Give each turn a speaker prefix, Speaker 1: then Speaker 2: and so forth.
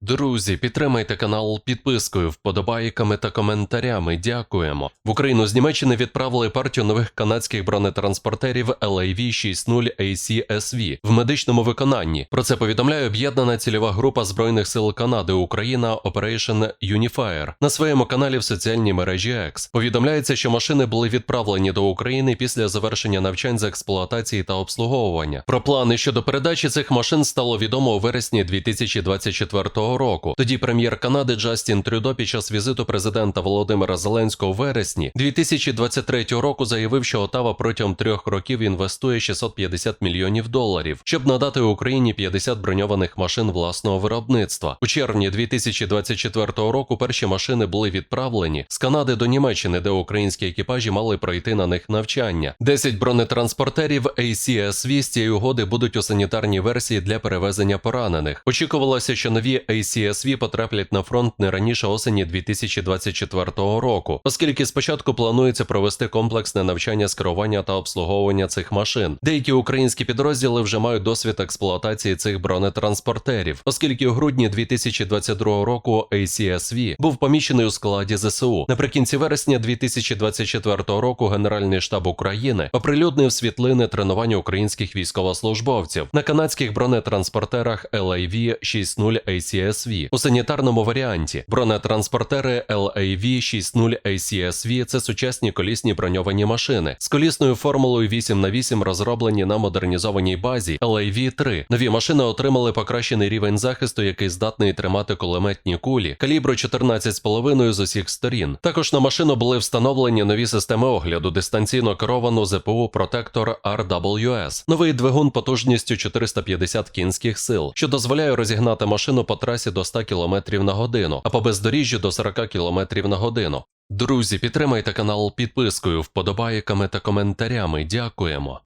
Speaker 1: Друзі, підтримайте канал підпискою, вподобайками та коментарями. Дякуємо. В Україну з Німеччини відправили партію нових канадських бронетранспортерів LAV 60 ACSV в медичному виконанні. Про це повідомляє об'єднана цільова група збройних сил Канади Україна Operation Unifier на своєму каналі в соціальній мережі X. Повідомляється, що машини були відправлені до України після завершення навчань з експлуатації та обслуговування. Про плани щодо передачі цих машин стало відомо у вересні 2024 року. Тоді прем'єр Канади Джастін Трюдо під час візиту президента Володимира Зеленського у вересні 2023 року заявив, що Отава протягом трьох років інвестує 650 мільйонів доларів, щоб надати Україні 50 броньованих машин власного виробництва. У червні 2024 року перші машини були відправлені з Канади до Німеччини, де українські екіпажі мали пройти на них навчання. 10 бронетранспортерів ACSV з цієї угоди будуть у санітарній версії для перевезення поранених. Очікувалося, що нові ACSV потраплять на фронт не раніше осені 2024 року, оскільки спочатку планується провести комплексне навчання з керування та обслуговування цих машин. Деякі українські підрозділи вже мають досвід експлуатації цих бронетранспортерів, оскільки у грудні 2022 року ACSV був помічений у складі ЗСУ. Наприкінці вересня 2024 року Генеральний штаб України оприлюднив світлини тренування українських військовослужбовців на канадських бронетранспортерах LAV 60 ACSV у санітарному варіанті. Бронетранспортери LAV 60 ACSV – це сучасні колісні броньовані машини з колісною формулою 8 на 8 розроблені на модернізованій базі LAV 3 Нові машини отримали покращений рівень захисту, який здатний тримати кулеметні кулі калібру 14,5 з усіх сторін. Також на машину були встановлені нові системи огляду, дистанційно керовану ЗПУ Протектор RWS, новий двигун потужністю 450 кінських сил, що дозволяє розігнати машину по трасі до 100 км на годину, а по бездоріжжю до 40 км на годину. Друзі, підтримайте канал підпискою, вподобайками та коментарями. Дякуємо.